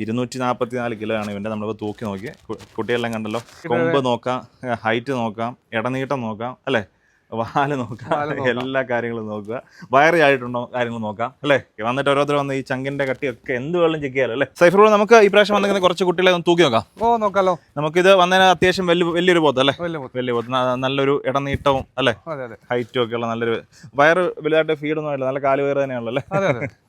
ഇരുന്നൂറ്റി നാൽപ്പത്തി നാല് കിലോ ആണ് ഇവന്റെ. നമ്മൾ തൂക്കി നോക്കി. കുട്ടികളെല്ലാം കണ്ടല്ലോ. കൊമ്പ് നോക്കാം ഹൈറ്റ് നോക്കാം ഇടനീട്ടം നോക്കാം അല്ലേ? വാൽ നോക്കാം എല്ലാ കാര്യങ്ങളും നോക്കുക. വയറി ആയിട്ടുണ്ടോ കാര്യങ്ങൾ നോക്കാം അല്ലേ? വന്നിട്ട് ഓരോരുത്തർ വന്ന് ഈ ചങ്കിന്റെ കട്ടിയൊക്കെ എന്ത് വേണം ചെക്ക് ചെയ്യാലോ അല്ലേ? സൈഫർ നമുക്ക് ഈ പ്രാവശ്യം വന്നിരിക്കുന്ന കുറച്ച് കുട്ടികളെ ഒന്ന് തൂക്കി നോക്കാം. ഓ നോക്കാലോ. നമുക്ക് ഇത് വന്നതിന് അത്യാവശ്യം വലിയ വലിയൊരു ബോധം അല്ലേ? വലിയ ന- നല്ലൊരു ഇടനീട്ടവും അല്ലേ? ഹൈറ്റും ഒക്കെ ഉള്ള നല്ലൊരു വയറ് വലുതായിട്ട് ഫീഡൊന്നും ആയില്ല നല്ല കാലുവയർ വയറ് തന്നെയാണല്ലോ അല്ലേ?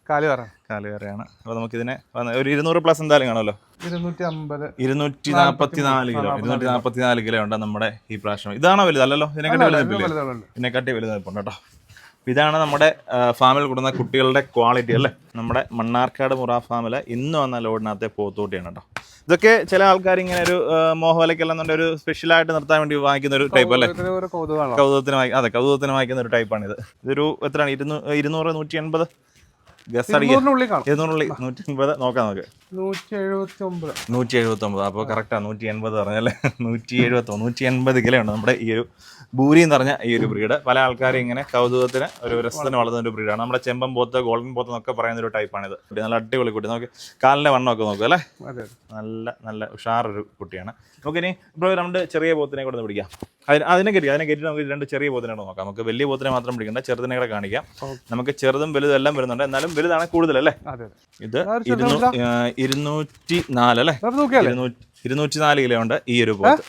അതെ അതെ കാലി പറ കാൽ അപ്പോൾ നമുക്കിതിനെ ഒരു ഇരുന്നൂറ് പ്ലസ് എന്തായാലും കാണുമല്ലോ? ഇരുന്നൂറ്റി അമ്പത് ഇരുന്നൂറ്റി നാൽപ്പത്തി നാല് കിലോ. ഇരുന്നൂറ്റി നാൽപ്പത്തി നാല് കിലോ ഉണ്ട് നമ്മുടെ ഈ പ്രാവശ്യം. ഇതാണോ വലുത്? അല്ലല്ലോ ഇതിനെക്കാട്ടി വലുതുണ്ട് ഇതിനെക്കാട്ടി വലുത് നിൽപ്പുണ്ട് കേട്ടോ ഇതാണ് നമ്മുടെ ഫാമിൽ കൂടുന്ന കുട്ടികളുടെ ക്വാളിറ്റി അല്ലേ? നമ്മുടെ മണ്ണാർക്കാട് മുറ ഫാമിലെ ഇന്ന് വന്ന ലോഡിനകത്തെ പോത്തൂട്ടിയാണ് കേട്ടോ. ഇതൊക്കെ ചില ആൾക്കാർ ഇങ്ങനെ ഒരു മോഹവലക്കെല്ലാം ഒരു സ്പെഷ്യലായിട്ട് നിർത്താൻ വേണ്ടി വാങ്ങിക്കുന്ന ഒരു ടൈപ്പ് അല്ലേ? കൗതുകത്തിന് വാങ്ങി അതെ കൗതുകത്തിന് വാങ്ങിക്കുന്ന ഒരു ഇത് ഇതൊരു എത്രയാണ്? ഇരുന്നൂ ഇരുന്നൂറ് നൂറ്റി എൺപത് നൂറ്റി കറക്റ്റാ നൂറ്റി എഴുപത്തി ഒമ്പത് നൂറ്റി എഴുപത്തി ഒമ്പത് അപ്പോൾ കറക്റ്റാണ് നൂറ്റി എൺപത് പറഞ്ഞല്ലേ നൂറ്റി എഴുപത്തി നൂറ്റി എൺപത് കിലോ ഉണ്ട് നമ്മുടെ ഈ ഒരു ബൂരി എന്ന് പറഞ്ഞ ഈ ഒരു ബ്രീഡ്. പല ആൾക്കാരും ഇങ്ങനെ കൗതുകത്തിന് ഒരു രസത്തിന് വളർത്തുന്ന ഒരു ബ്രീഡാണ്. നമ്മുടെ ചെമ്പൻ പോത്ത് ഗോൾഡൻ പോത്ത് എന്നൊക്കെ പറയുന്ന ഒരു ടൈപ്പാണിത് ഇത് നല്ല അടിപൊളി കുട്ടി. നമുക്ക് കാലിന്റെ വണ്ണമൊക്കെ നോക്കുക അല്ലേ? നല്ല നല്ല ഉഷാറൊരു കുട്ടിയാണ്. നമുക്കിനി ഇപ്പോൾ രണ്ട് ചെറിയ പോത്തിനെ കൂടെ പിടിക്കാം. അതിന് അതിനെ കയറ്റി അതിനെ കയറ്റി നമുക്ക് രണ്ട് ചെറിയ പോത്തിനെ കൂടെ നോക്കാം. നമുക്ക് വലിയ പോത്തിനെ മാത്രം പിടിക്കണ്ട ചെറുതിനെ കൂടെ കാണിക്കാം. നമുക്ക് ചെറുതും വലുതും എല്ലാം വരുന്നുണ്ട്. എന്നാലും വലുതാണ് കൂടുതൽ അല്ലേ ഇത് ഇരുന്നൂറ്റി നാല് അല്ലേ? ഇരുന്നൂറ്റി നാല് കിലോ ഉണ്ട് ഈ ഒരു പോത്ത്.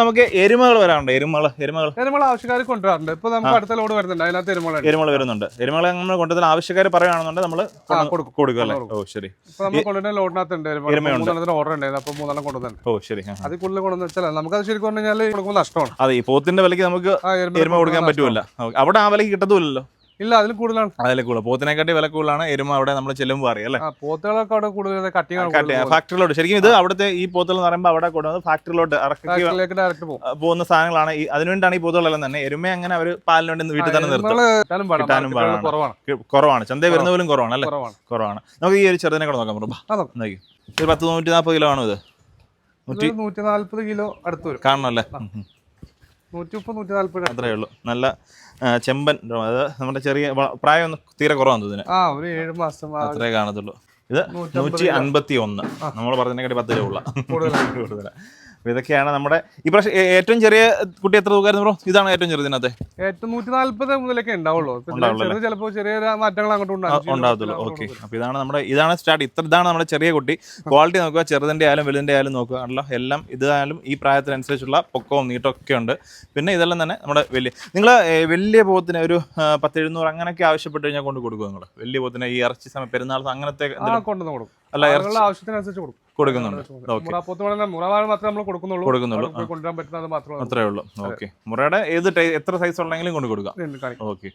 നമുക്ക് എരുമകൾ വരാറുണ്ട്. എരുമകൾ എരുമകൾ. എരുമകൾ ആവശ്യക്കാർ കൊണ്ടുവരാറുണ്ട്. ഇപ്പൊ നമുക്ക് അടുത്ത ലോഡ് വരുന്നുണ്ട്. അതിനകത്ത് എരുമകൾ എരുമകൾ വരുന്നുണ്ട്. എരുമകളെ നമ്മൾ കൊണ്ടുവരുന്ന ആവശ്യക്കാർ പറയുകയാണെന്നുണ്ടെങ്കിൽ നമ്മൾ ആ, കൊടുക്കും. കൊടുക്കും അല്ലേ? ഓ ശരി. കൊണ്ടുവരുന്ന ലോഡിനകത്തുണ്ട് എരുമകൾ. മൂന്നെണ്ണത്തിന് ഓർഡർ ഉണ്ടായിരുന്നു. അപ്പൊ മൂന്നെണ്ണം കൊണ്ടുവന്നു ഓ ശരി. അത് കൂടുതൽ കൊണ്ടുവന്ന് വെച്ചാൽ നമുക്ക് അത് ശരിക്കും പറഞ്ഞു കഴിഞ്ഞാൽ കൊടുക്കുമ്പോൾ നഷ്ടമാണ്. അതെ ഈ പോത്തിന്റെ വിലക്ക് നമുക്ക് എരുമ എരുമ കൊടുക്കാൻ പറ്റുമല്ലോ അവിടെ ആ വിലക്ക് കിട്ടത്തുമില്ലല്ലോ. ഇല്ല അതിൽ കൂടുതലാണ്. അതിൽ കൂടുതൽ. പോത്തിനെക്കാട്ടി വില കൂടുതലാണ്. എരുമ അവിടെ നമ്മൾ ചെല്ലുമ്പോൾ അറിയാം അല്ലേ? പോത്തുകളൊക്കെ അവിടെ കൂടുതൽ കട്ടിങ് ഫാക്ടറിയിലോട്ട് ശരിക്കും ഇത് അവിടുത്തെ ഈ പോത്തുകൾ എന്ന് പറയുമ്പോൾ അവിടെ കൊണ്ടുവന്ന് ഫാക്ടറിയിലോട്ട് ഇറക്കി ഡയറക്റ്റ് പോകുന്ന സാധനങ്ങളാണ്. ഈ അതിനുവേണ്ടിയാണ് ഈ പോത്തുകളെല്ലാം തന്നെ. എരുമ അങ്ങനെ അവർ പാലിന് വേണ്ടി വീട്ടിൽ തന്നെ നിർത്തും. കിട്ടാനും. കുറവാണ്. ചന്തയിൽ വരുന്ന പോലും കുറവാണ് അല്ലേ? കുറവാണ്. നമുക്ക് ഈ ഒരു ചെറുതിനെ കൂടെ നോക്കാം നോക്കി ഒരു പത്ത് നൂറ്റി നാൽപ്പത് കിലോ ആണോ ഇത്? നൂറ്റി നൂറ്റി നാല്പത് കിലോ അടുത്ത് വരും. അത്രേ ഉള്ളൂ. നല്ല ചെമ്പൻ അത് നമ്മുടെ ചെറിയ പ്രായം ഒന്ന് തീരെ കുറവാണ് ഇതിന്. അത്രേ കാണത്തുള്ളൂ. ഇത് നൂറ്റി അൻപത്തി ഒന്ന് നമ്മൾ പറഞ്ഞതിനെക്കാട്ടി പത്ത് രൂപ ഉള്ള. കൂടുതലാണ്. ഇതൊക്കെയാണ് നമ്മുടെ ഈ പ്രാവശ്യം ഏറ്റവും ചെറിയ കുട്ടി എത്ര തൂക്കായിരുന്നു ബ്രോ? ഇതാണ് ഏറ്റവും ചെറിയ ഏറ്റവും നൂറ്റി നാല്പത് മുതലൊക്കെ ഉണ്ടാവുള്ളൂ. ചിലപ്പോൾ ചെറിയ മാറ്റങ്ങൾ അങ്ങോട്ടും ഉണ്ടാകത്തുള്ളൂ ഓക്കെ. അപ്പോൾ ഇതാണ് നമ്മുടെ ഇതാണ് സ്റ്റാർട്ട്. ഇത്ര ഇതാണ് നമ്മുടെ ചെറിയ കുട്ടി. ക്വാളിറ്റി നോക്കുക ചെറുതിന്റെ ആയാലും വലുതിന്റെ ആയാലും നോക്കുക. ആണല്ലോ എല്ലാം ഇതായാലും ഈ പ്രായത്തിനനുസരിച്ചുള്ള പൊക്കവും നീട്ടവും ഒക്കെ ഉണ്ട്. പിന്നെ ഇതെല്ലാം തന്നെ നമ്മുടെ വലിയ നിങ്ങൾ വലിയ പോത്തിന് ഒരു പത്ത് എഴുന്നൂറ് അങ്ങനെയൊക്കെ ആവശ്യപ്പെട്ട് കഴിഞ്ഞാൽ കൊണ്ട് കൊടുക്കുക നിങ്ങൾ വലിയ പോത്തിന് ഈ ഇറച്ചി സമയം പെരുന്നാൾ അങ്ങനത്തെ അല്ല ഇറച്ചി ആവശ്യത്തിനനുസരിച്ച് കൊടുക്കും. കൊടുക്കുന്നുണ്ട്. കൊടുക്കുന്നുള്ളൂ. കൊണ്ടുവരാൻ പറ്റുന്നത് മാത്രമേ അത്രേ ഉള്ളൂ. ഓക്കെ. മുറയുടെ ഏത് എത്ര സൈസ് ഉണ്ടെങ്കിലും കൊണ്ട് കൊടുക്കാം. ഓക്കെ.